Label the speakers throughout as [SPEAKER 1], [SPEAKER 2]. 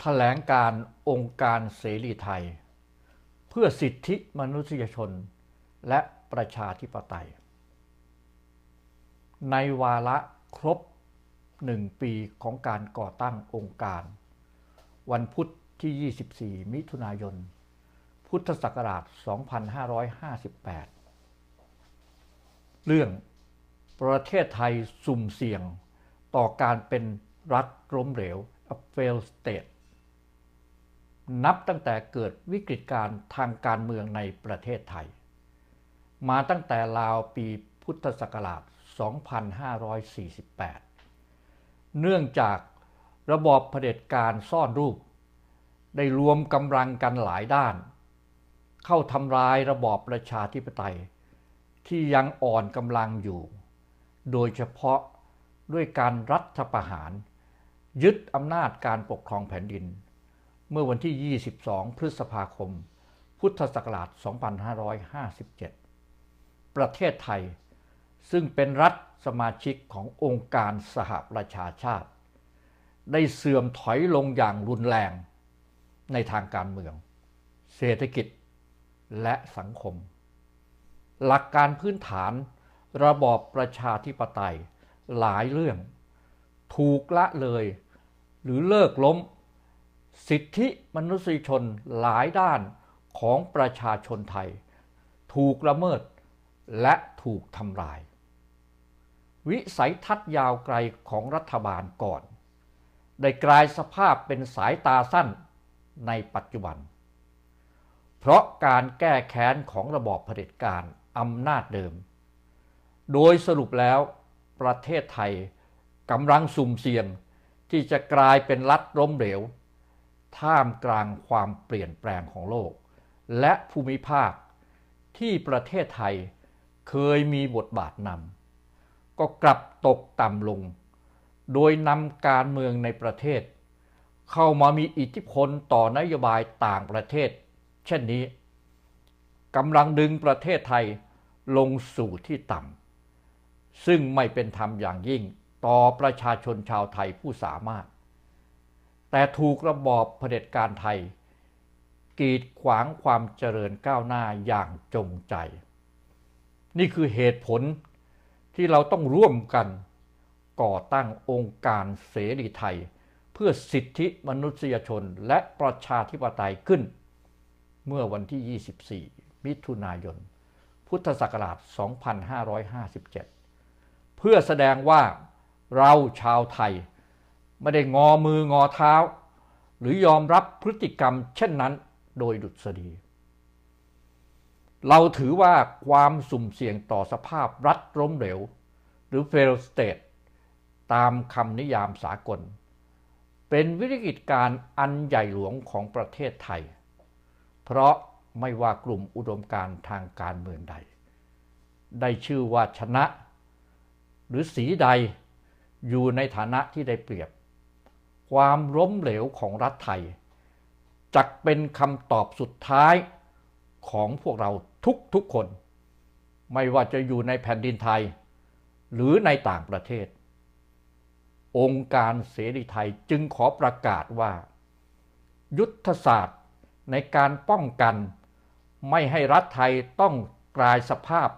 [SPEAKER 1] แถลงการองค์การเสรีไทย เพื่อสิทธิมนุษยชน และประชาธิปไตย ในวาระครบหนึ่งปีของการก่อตั้งองค์การ วันพุธที่ 24 มิถุนายน พุทธศักราช 2558 เรื่องประเทศไทยสุ่มเสี่ยงต่อการเป็นรัฐล้มเหลว a failed state นับตั้งแต่เกิดวิกฤตการทางการเมืองในประเทศไทย มาตั้งแต่ราวปีพุทธศักราช 2548 เนื่องจากระบอบเผด็จการซ่อนรูป ได้รวมกำลังกันหลายด้าน เข้าทำลายระบอบประชาธิปไตย ที่ยังอ่อนกำลังอยู่ โดยเฉพาะด้วยการรัฐประหาร ยึดอำนาจการปกครองแผ่นดิน เมื่อวันที่ 22 พฤษภาคม พุทธศักราช 2557 ประเทศไทย ซึ่งเป็นรัฐสมาชิกขององค์การสหประชาชาติ ได้เสื่อมถอยลงอย่างรุนแรงในทางการเมือง เศรษฐกิจ และสังคม หลักการพื้นฐานระบอบประชาธิปไตยหลายเรื่อง ถูกละเลยหรือเลิกล้ม สิทธิมนุษยชนหลายด้านของประชาชนไทย ถูกละเมิดและถูกทำลาย วิสัยทัศน์ยาวไกลของรัฐบาลก่อน ได้กลายสภาพเป็นสายตาสั้นในปัจจุบัน เพราะการแก้แค้นของระบอบเผด็จการอำนาจเดิม โดยสรุปแล้วประเทศไทยกำลังสุ่มเสี่ยงที่จะกลายเป็นรัฐล้มเหลว ท่ามกลางความเปลี่ยนแปลงของโลก และภูมิภาคที่ประเทศไทยเคยมีบทบาทนำก็กลับตกต่ำลง โดยนำการเมืองในประเทศ เข้ามามีอิทธิพลต่อนโยบายต่างประเทศ เช่นนี้กำลังดึงประเทศไทยลงสู่ที่ต่ำซึ่งไม่เป็นธรรมอย่างยิ่งต่อประชาชนชาวไทยผู้สามารถ แต่ถูกระบอบเผด็จการไทย กีดขวางความเจริญก้าวหน้าอย่างจงใจ นี่คือเหตุผลที่เราต้องร่วมกันก่อตั้งองค์การเสรีไทย เพื่อสิทธิมนุษยชนและประชาธิปไตยขึ้น เมื่อวันที่ 24 มิถุนายน พุทธศักราช 2557 เพื่อแสดงว่าเราชาวไทย ไม่ได้งอมืองอเท้า หรือยอมรับพฤติกรรมเช่นนั้นโดยดุษฎี เราถือว่าความสุ่มเสี่ยงต่อสภาพรัฐล้มเหลว หรือ fail state ตามคำนิยามสากล เป็นวิกฤตการอันใหญ่หลวงของประเทศไทย เพราะไม่ว่ากลุ่มอุดมการทางการเมืองใด ได้ชื่อว่าชนะ หรือสีใดอยู่ในฐานะที่ได้เปรียบ ความล้มเหลวของรัฐไทยจักเป็นคำตอบสุดท้ายของพวกเราทุกๆคน ไม่ว่าจะอยู่ในแผ่นดินไทย หรือในต่างประเทศ องค์การเสรีไทยจึงขอประกาศว่า ยุทธศาสตร์ในการป้องกัน ไม่ให้รัฐไทยต้องกลายสภาพ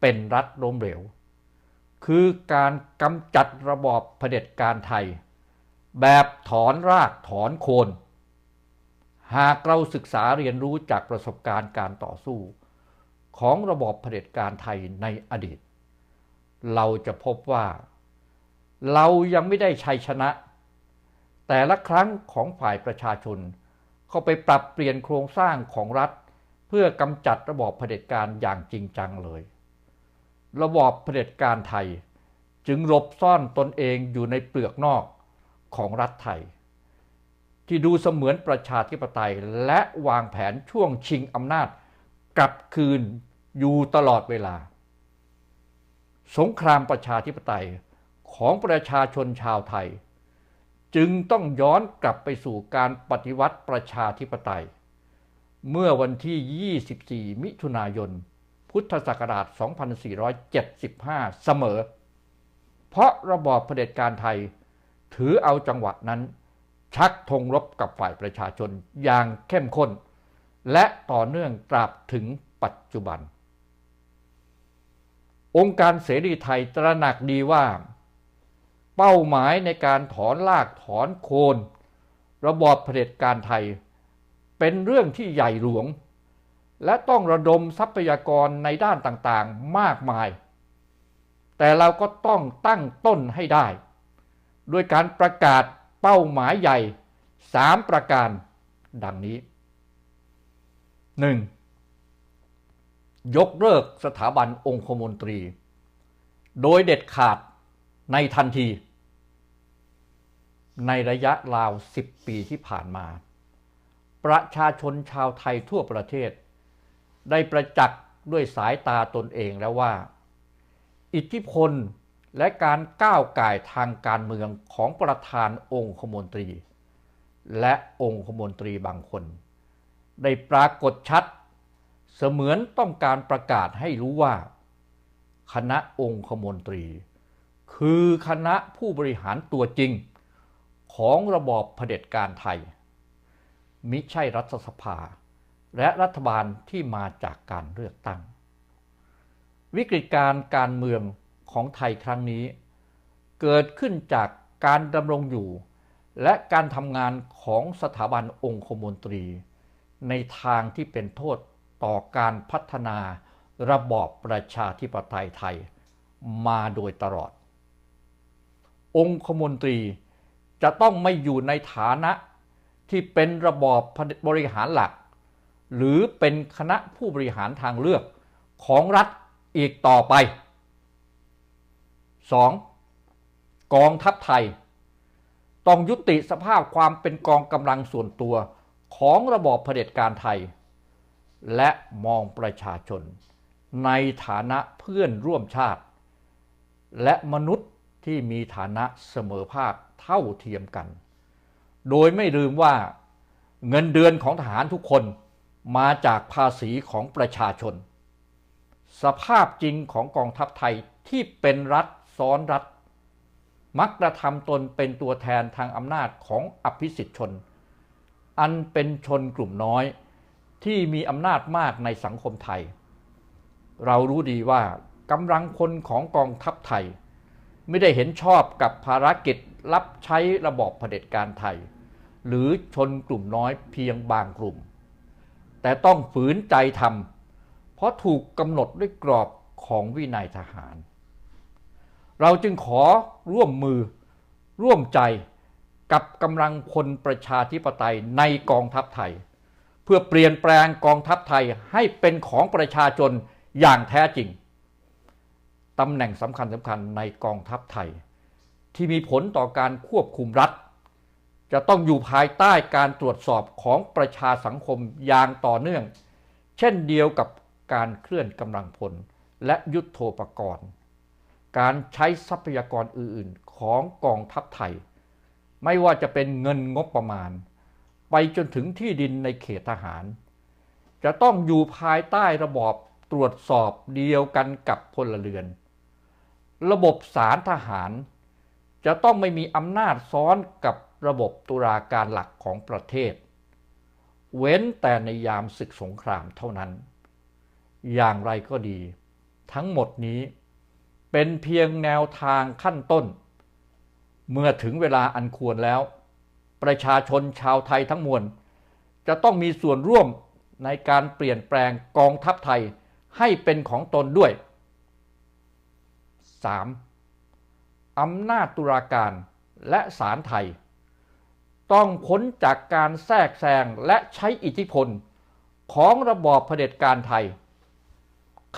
[SPEAKER 1] เป็นรัฐล้มเหลว คือการกำจัดระบอบเผด็จการไทย แบบถอนรากถอนโคน หากเราศึกษาเรียนรู้จากประสบการณ์การต่อสู้ ของระบอบเผด็จการไทยในอดีต เราจะพบว่า เรายังไม่ได้ชัยชนะ แต่ละครั้งของฝ่ายประชาชน เข้าไปปรับเปลี่ยนโครงสร้างของรัฐ เพื่อกำจัดระบอบเผด็จการอย่างจริงจังเลย ระบอบเผด็จการไทยจึงหลบซ่อนตนเองอยู่ในเปลือกนอก ของรัฐไทย ที่ดูเสมือนประชาธิปไตยและวางแผนช่วงชิงอำนาจกลับคืนอยู่ตลอดเวลา สงครามประชาธิปไตยของประชาชนชาวไทย จึงต้องย้อนกลับไปสู่การปฏิวัติประชาธิปไตย เมื่อวันที่ 24 มิถุนายน พุทธศักราช 2475 เสมอ เพราะระบอบเผด็จการไทย ถือเอาจังหวะนั้น ชักธงรบกับฝ่ายประชาชนอย่างเข้มข้น และต่อเนื่องตราบถึงปัจจุบัน องค์การเสรีไทยตระหนักดีว่า เป้าหมายในการถอนลากถอนโคน ระบอบเผด็จการไทย เป็นเรื่องที่ใหญ่หลวง และต้องระดมทรัพยากรในด้านต่างๆมากมาย แต่เราก็ต้องตั้งต้นให้ได้ ด้วยการประกาศเป้าหมายใหญ่สามประการดังนี้ 1. ยกเลิกสถาบันองคมนตรี โดยเด็ดขาดในทันที ในระยะราว 10 ปีที่ผ่านมา ประชาชนชาวไทยทั่วประเทศ ได้ประจักษ์ด้วยสายตาตนเองแล้วว่า อิทธิพล และการก้าวไก่ทางการเมืองของประธานองคมนตรี และองคมนตรีบางคน ได้ปรากฏชัด เสมือนต้องการประกาศให้รู้ว่า คณะองคมนตรี คือคณะผู้บริหารตัวจริง ของระบอบเผด็จการไทย มิใช่รัฐสภา และรัฐบาลที่มาจากการเลือกตั้ง วิกฤตการการเมือง ของไทยครั้งนี้ เกิดขึ้นจากการดำรงอยู่ และการทำงานของสถาบันองคมนตรี ในทางที่เป็นโทษต่อการพัฒนาระบอบประชาธิปไตยไทยมาโดยตลอด องคมนตรีจะต้องไม่อยู่ในฐานะที่เป็นระบอบบริหารหลัก หรือเป็นคณะผู้บริหารทางเลือกของรัฐอีกต่อไป 2. กองทัพไทย ต้องยุติสภาพความเป็นกองกำลังส่วนตัวของระบอบเผด็จการไทย และมองประชาชน ในฐานะเพื่อนร่วมชาติ และมนุษย์ที่มีฐานะเสมอภาคเท่าเทียมกัน โดยไม่ลืมว่าเงินเดือนของทหารทุกคนมาจากภาษีของประชาชน สภาพจริงของกองทัพไทยที่เป็นรัฐ ซ้อนรัฐ มักกระทำตนเป็นตัวแทนทางอำนาจของอภิสิทธิชน อันเป็นชนกลุ่มน้อยที่มีอำนาจมากในสังคมไทย เรารู้ดีว่ากำลังคนของกองทัพไทย ไม่ได้เห็นชอบกับภารกิจรับใช้ระบอบเผด็จการไทย หรือชนกลุ่มน้อยเพียงบางกลุ่ม แต่ต้องฝืนใจทำเพราะถูกกำหนดด้วยกรอบของวินัยทหาร เราจึงขอร่วมมือร่วมใจกับกำลังพลประชาธิปไตยในกองทัพไทย เพื่อเปลี่ยนแปลงกองทัพไทยให้เป็นของประชาชนอย่างแท้จริงตำแหน่งสำคัญสำคัญในกองทัพไทย ที่มีผลต่อการควบคุมรัฐ จะต้องอยู่ภายใต้การตรวจสอบของประชาสังคมอย่างต่อเนื่อง เช่นเดียวกับการเคลื่อนกำลังพลและยุทธโธปกรณ์ การใช้ทรัพยากรอื่นๆ ของกองทัพไทย ไม่ว่าจะเป็นเงินงบประมาณ ไปจนถึงที่ดินในเขตทหาร จะต้องอยู่ภายใต้ระบอบตรวจสอบเดียวกันกับพลเรือน ระบบสารทหาร จะต้องไม่มีอำนาจซ้อนกับระบบตุลาการหลักของประเทศ เว้นแต่ในยามศึกสงครามเท่านั้น อย่างไรก็ดี ทั้งหมดนี้ เป็นเพียงแนวทางขั้นต้น เมื่อถึงเวลาอันควรแล้ว ประชาชนชาวไทยทั้งมวล จะต้องมีส่วนร่วมในการเปลี่ยนแปลงกองทัพไทยให้เป็นของตนด้วย 3. อำนาจตุลาการและศาลไทย ต้องพ้นจากการแทรกแซงและใช้อิทธิพลของระบอบเผด็จการไทย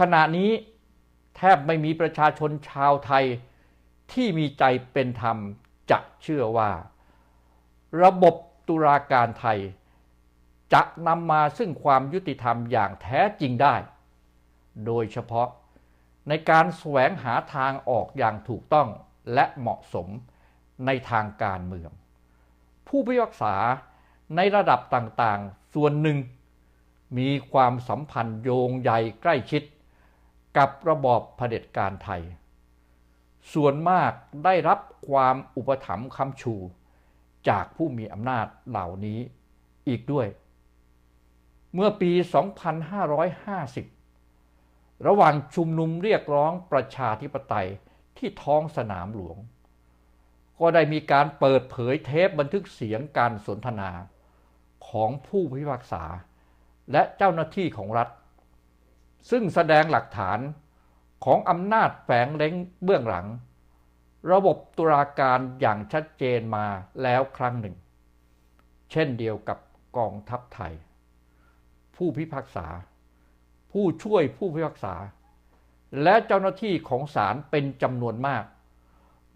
[SPEAKER 1] ขณะนี้ แทบไม่มีประชาชนชาวไทยที่มีใจเป็นธรรมจะเชื่อว่า ระบบตุลาการไทย จะนำมาซึ่งความยุติธรรมอย่างแท้จริงได้ โดยเฉพาะในการแสวงหาทางออกอย่างถูกต้องและเหมาะสมในทางการเมือง ผู้พิพากษาในระดับต่างๆ ส่วนหนึ่ง มีความสัมพันธ์โยงใยใกล้ชิด กับระบอบเผด็จการไทย ส่วนมากได้รับความอุปถัมภ์คำชู จากผู้มีอำนาจเหล่านี้อีกด้วย เมื่อปี 2550 ระหว่างชุมนุมเรียกร้องประชาธิปไตยที่ท้องสนามหลวง ก็ได้มีการเปิดเผยเทปบันทึกเสียงการสนทนาของผู้พิพากษา และเจ้าหน้าที่ของรัฐ ซึ่งแสดงหลักฐานของอำนาจแฝงเล้งเบื้องหลัง ระบบตุลาการอย่างชัดเจนมาแล้วครั้งหนึ่ง เช่นเดียวกับกองทัพไทย ผู้พิพากษา ผู้ช่วยผู้พิพากษา และเจ้าหน้าที่ของศาลเป็นจำนวนมาก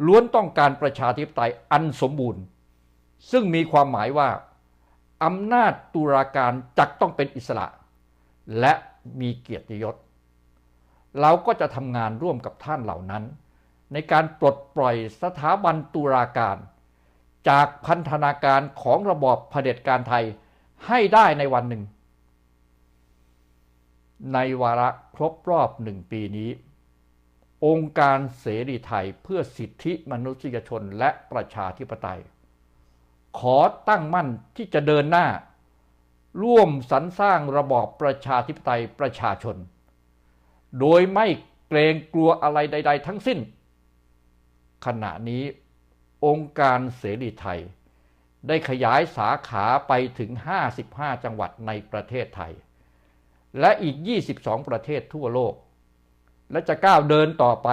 [SPEAKER 1] ล้วนต้องการประชาธิปไตยอันสมบูรณ์ ซึ่งมีความหมายว่าอำนาจตุลาการจักต้องเป็นอิสระ และ มีเกียรติยศ เราก็จะทำงานร่วมกับท่านเหล่านั้น ในการปลดปล่อยสถาบันตุลาการ จากพันธนาการของระบอบเผด็จการไทยให้ได้ในวันหนึ่ง ในวาระครบรอบหนึ่งปีนี้ องค์การเสรีไทยเพื่อสิทธิมนุษยชนและประชาธิปไตย ขอตั้งมั่นที่จะเดินหน้า ร่วมสรรสร้างระบอบประชาธิปไตยประชาชน โดยไม่เกรงกลัวอะไรใด ๆ ทั้งสิ้น ขณะนี้องค์การเสรีไทย ได้ขยายสาขาไปถึง 55 จังหวัดในประเทศไทย และอีก 22 ประเทศทั่วโลก และจะก้าวเดินต่อไป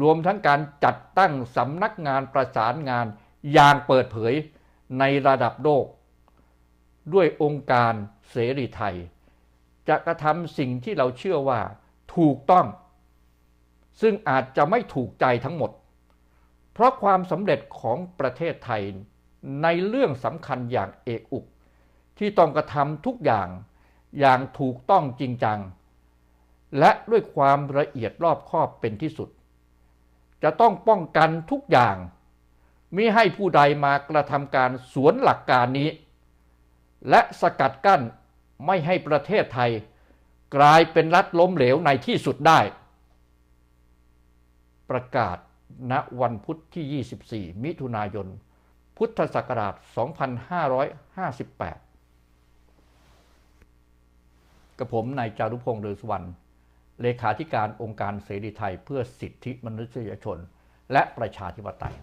[SPEAKER 1] รวมทั้งการจัดตั้งสำนักงานประสานงานอย่างเปิดเผยในระดับโลก ด้วยองค์การเสรีไทย จะกระทำสิ่งที่เราเชื่อว่าถูกต้อง ซึ่งอาจจะไม่ถูกใจทั้งหมด เพราะความสำเร็จของประเทศไทยในเรื่องสำคัญอย่างเอกอุก ที่ต้องกระทำทุกอย่างอย่างถูกต้องจริงจัง และด้วยความละเอียดรอบคอบเป็นที่สุด จะต้องป้องกันทุกอย่างมิให้ผู้ใดมากระทำการสวนหลักการนี้ และสกัดกั้นไม่ให้ประเทศไทย กลายเป็นรัฐล้มเหลวในที่สุดได้ ประกาศณวันพุทธที่ 24 มิถุนายน พุทธศักราช 2558 กับผมนายจารุพงษ์เดือสวรรณเลขาธิการองค์การเสรีไทยเพื่อสิทธิมนุษยชน และประชาธิปไตย